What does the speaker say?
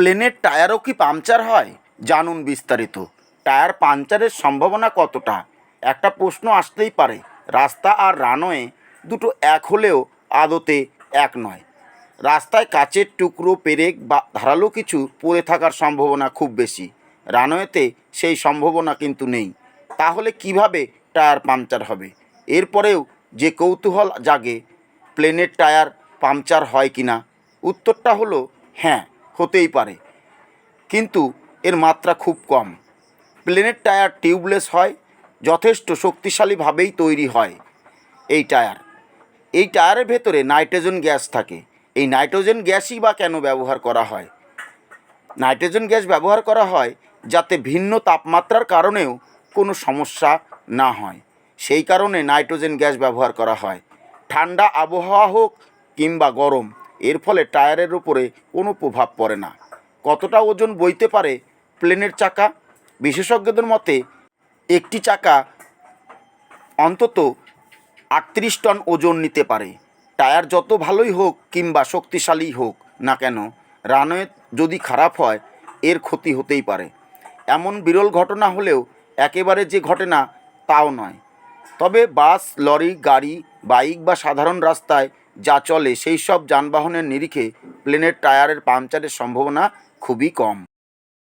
প্লেনের টায়ারও কি পাংচার হয়? জানুন বিস্তারিত। টায়ার পাংচারের সম্ভাবনা কতটা? একটা প্রশ্ন আসতেই পারে। রাস্তা আর রানওয়ে দুটো এক হলেও আদতে এক নয়। রাস্তায় কাচের টুকরো, পেরেক বা ধারালো কিছু পড়ে থাকার সম্ভাবনা খুব বেশি। রানওয়েতে সেই সম্ভাবনা কিন্তু নেই। তাহলে কীভাবে টায়ার পাংচার হবে? এরপরেও যে কৌতূহল জাগে, প্লেনের টায়ার পাংচার হয় কি না উত্তরটা হলো হ্যাঁ। হতেই পারে। কিন্তু এর মাত্রা খুব কম। প্লেনের টায়ার টিউবলেস হয়, যথেষ্ট শক্তিশালীভাবেই তৈরি হয় এই টায়ার। এই টায়ারের ভেতরে নাইট্রোজেন গ্যাস থাকে। এই নাইট্রোজেন গ্যাসই বা কেন ব্যবহার করা হয়? নাইট্রোজেন গ্যাস ব্যবহার করা হয় যাতে ভিন্ন তাপমাত্রার কারণেও কোনো সমস্যা না হয়। সেই কারণে নাইট্রোজেন গ্যাস ব্যবহার করা হয়। ঠান্ডা আবহাওয়া হোক কিংবা গরম। এর ফলে টায়ারের উপরে কোনো প্রভাব পড়ে না। কতটা ওজন বইতে পারে প্লেনের চাকা? বিশেষজ্ঞদের মতে, একটি চাকা অন্তত আটত্রিশ টন ওজন নিতে পারে। টায়ার যত ভালোই হোক কিংবা শক্তিশালী হোক না কেন, রানওয়ে যদি খারাপ হয়, এর ক্ষতি হতেই পারে। এমন বিরল ঘটনা হলেও একেবারে যে ঘটে না, তাও নয়। তবে বাস, লরি, গাড়ি, বাইক বা সাধারণ রাস্তায় যা চলে সেই সব যানবাহনের নিরিখে প্লেনের টায়ারের পাংচারের সম্ভাবনা খুবই কম।